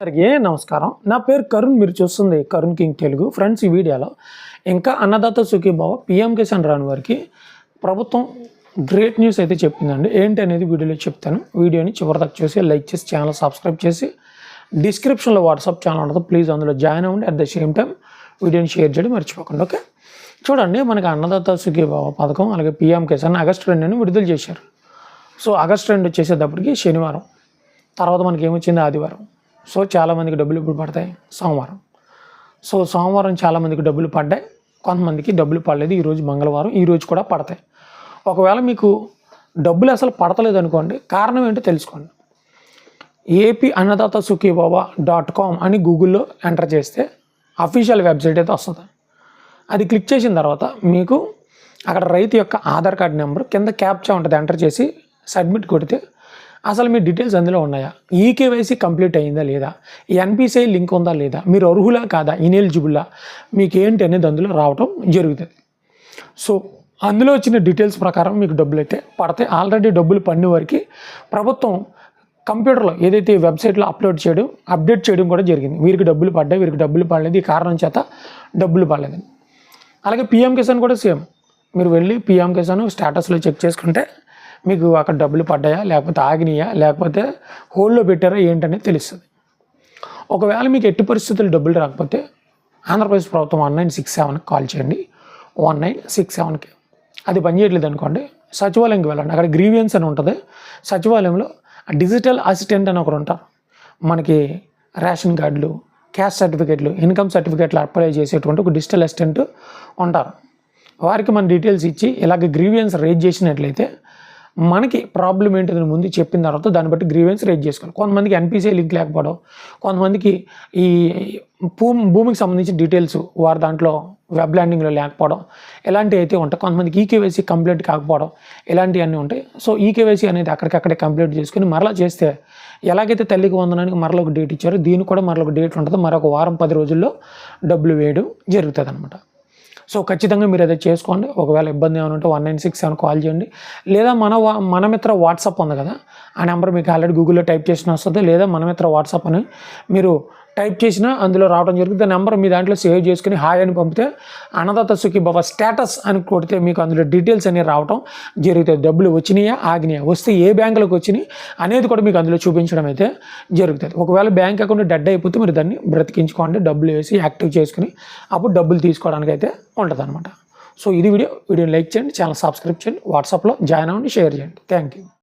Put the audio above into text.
అందరికీ నమస్కారం. నా పేరు కరుణ్ మీరు చూస్తుంది కరుణ్ కింగ్ తెలుగు. ఫ్రెండ్స్ ఈ వీడియోలో ఇంకా అన్నదాత సుఖీభావ పిఎం కిసాన్ రాని వారికి ప్రభుత్వం గ్రేట్ న్యూస్ అయితే చెప్పిందండి. ఏంటి అనేది వీడియోలో చెప్తాను. వీడియోని చివరిదాకా చూసి లైక్ చేసి ఛానల్ సబ్స్క్రైబ్ చేసి డిస్క్రిప్షన్లో వాట్సాప్ ఛానల్ ఉంటుంది. ప్లీజ్ అందులో జాయిన్ అవ్వండి. అట్ ద సేమ్ టైం వీడియోని షేర్ చేయడం మర్చిపోకండి. ఓకే చూడండి మనకి అన్నదాత సుఖీభావ పథకం అలాగే పిఎం కిసాన్ ఆగస్టు రెండుని విడుదల చేశారు. సో ఆగస్టు రెండు వచ్చేసేటప్పటికి శనివారం. తర్వాత మనకి ఏమొచ్చింది? ఆదివారం. సో చాలామందికి డబ్బులు ఎప్పుడు పడతాయి సోమవారం. సో సోమవారం చాలామందికి డబ్బులు పడ్డాయి. కొంతమందికి డబ్బులు పడలేదు. ఈరోజు మంగళవారం ఈరోజు కూడా పడతాయి. ఒకవేళ మీకు డబ్బులు అసలు పడతలేదు అనుకోండి కారణం ఏంటో తెలుసుకోండి. AP Annadata Sukhibhava dot com అని గూగుల్లో ఎంటర్ చేస్తే అఫీషియల్ వెబ్సైట్ అయితే వస్తుంది. అది క్లిక్ చేసిన తర్వాత మీకు అక్కడ రైతు యొక్క ఆధార్ కార్డ్ నెంబర్ కింద క్యాప్చా ఉంటుంది ఎంటర్ చేసి సబ్మిట్ కొడితే అసలు మీ డీటెయిల్స్ అందులో ఉన్నాయా? ఈకేవైసీ కంప్లీట్ అయిందా లేదా? ఎన్పిసిఐ లింక్ ఉందా లేదా? మీరు అర్హులా కాదా? ఇనెలిజిబుల్లా మీకు ఏంటి అనేది అందులో రావటం జరుగుతుంది. సో అందులో వచ్చిన డీటెయిల్స్ ప్రకారం మీకు డబ్బులు అయితే పడతాయి. ఆల్రెడీ డబ్బులు పడిన వరకు ప్రభుత్వం కంప్యూటర్లో ఏదైతే వెబ్సైట్లో అప్లోడ్ చేయడం అప్డేట్ చేయడం కూడా జరిగింది. వీరికి డబ్బులు పడ్డాయి వీరికి డబ్బులు పడలేదు. ఈ కారణం చేత డబ్బులు పడలేదు. అలాగే పిఎం కిసాన్ కూడా సేమ్ మీరు వెళ్ళి పిఎం కిసాన్ స్టేటస్లో చెక్ చేసుకుంటే మీకు అక్కడ డబ్బులు పడ్డాయా? లేకపోతే ఆగినాయా? లేకపోతే హోల్డ్లో పెట్టారా? ఏంటనేది తెలుస్తుంది. ఒకవేళ మీకు ఎట్టి పరిస్థితులు డబ్బులు రాకపోతే ఆంధ్రప్రదేశ్ ప్రభుత్వం వన్ నైన్ సిక్స్ సెవెన్కి కాల్ చేయండి. వన్ నైన్ సిక్స్ సెవెన్కి. అది పనిచేయట్లేదు అనుకోండి. సచివాలయంకి వెళ్ళండి. అక్కడ గ్రీవియన్స్ అని ఉంటుంది. సచివాలయంలో డిజిటల్ అసిస్టెంట్ అని ఒకరు ఉంటారు. మనకి రేషన్ కార్డులు క్యాస్ట్ సర్టిఫికేట్లు ఇన్కమ్ సర్టిఫికేట్లు అప్లై చేసేటువంటి ఒక డిజిటల్ అసిస్టెంట్ ఉంటారు. వారికి మన డీటెయిల్స్ ఇచ్చి ఇలాగ గ్రీవియన్స్ రేజ్ చేసినట్లయితే మనకి ప్రాబ్లం ఏంటిదని ముందు చెప్పిన తర్వాత దాన్ని బట్టి గ్రీవెన్స్ రేజ్ చేసుకోవాలి. కొంతమందికి ఎన్పిసిఐ లింక్ లేకపోవడం కొంతమందికి ఈ భూమి భూమికి సంబంధించిన డీటెయిల్స్ వారి దాంట్లో వెబ్ ల్యాండింగ్లో లేకపోవడం ఇలాంటివి అయితే ఉంటాయి. కొంతమందికి ఈకేవైసీ కంప్లీట్ కాకపోవడం ఇలాంటివన్నీ ఉంటాయి. సో ఈకేవైసీ అనేది అక్కడికక్కడే కంప్లీట్ చేసుకుని మరలా చేస్తే ఎలాగైతే తల్లికి వందనానికి మరలా ఒక డేట్ ఇచ్చారో దీనికి కూడా మరొక డేట్ ఉంటుంది. మరొక వారం పది రోజుల్లో డబ్బులు వేయడం జరుగుతుంది అనమాట సో ఖచ్చితంగా మీరు అది చేసుకోండి. ఒకవేళ ఇబ్బంది ఏమైనా ఉంటే one nine six seven call చేయండి. లేదా మన వా- మన మిత్ర వాట్సాప్ ఉంది కదా ఆ నెంబర్ మీకు ఆల్రెడీ గూగుల్లో టైప్ చేసిన వస్తుంది. లేదా మన మిత్ర వాట్సాప్ అని మీరు టైప్ చేసినా అందులో రావడం జరుగుతుంది. నెంబర్ మీ దాంట్లో సేవ్ చేసుకుని హాయ్ అని పంపితే అన్నదాత సుఖీ బాబా స్టేటస్ అని కొడితే మీకు అందులో డీటెయిల్స్ అనేవి రావడం జరుగుతుంది డబ్బులు వచ్చినాయా ఆగినాయా వస్తే ఏ బ్యాంకులకు వచ్చినాయి అనేది కూడా మీకు అందులో చూపించడం అయితే జరుగుతుంది. ఒకవేళ బ్యాంక్ అకౌంట్ డెడ్ అయిపోతే మీరు దాన్ని బ్రతికించుకోండి. డబ్బులు వేసి యాక్టివ్ చేసుకుని అప్పుడు డబ్బులు తీసుకోవడానికి అయితే ఉంటుంది అనమాట సో ఇది వీడియో. వీడియోని లైక్ చేయండి. ఛానల్ సబ్స్క్రైబ్ చేయండి. వాట్సాప్లో జాయిన్ అవ్వండి. షేర్ చేయండి. Thank you.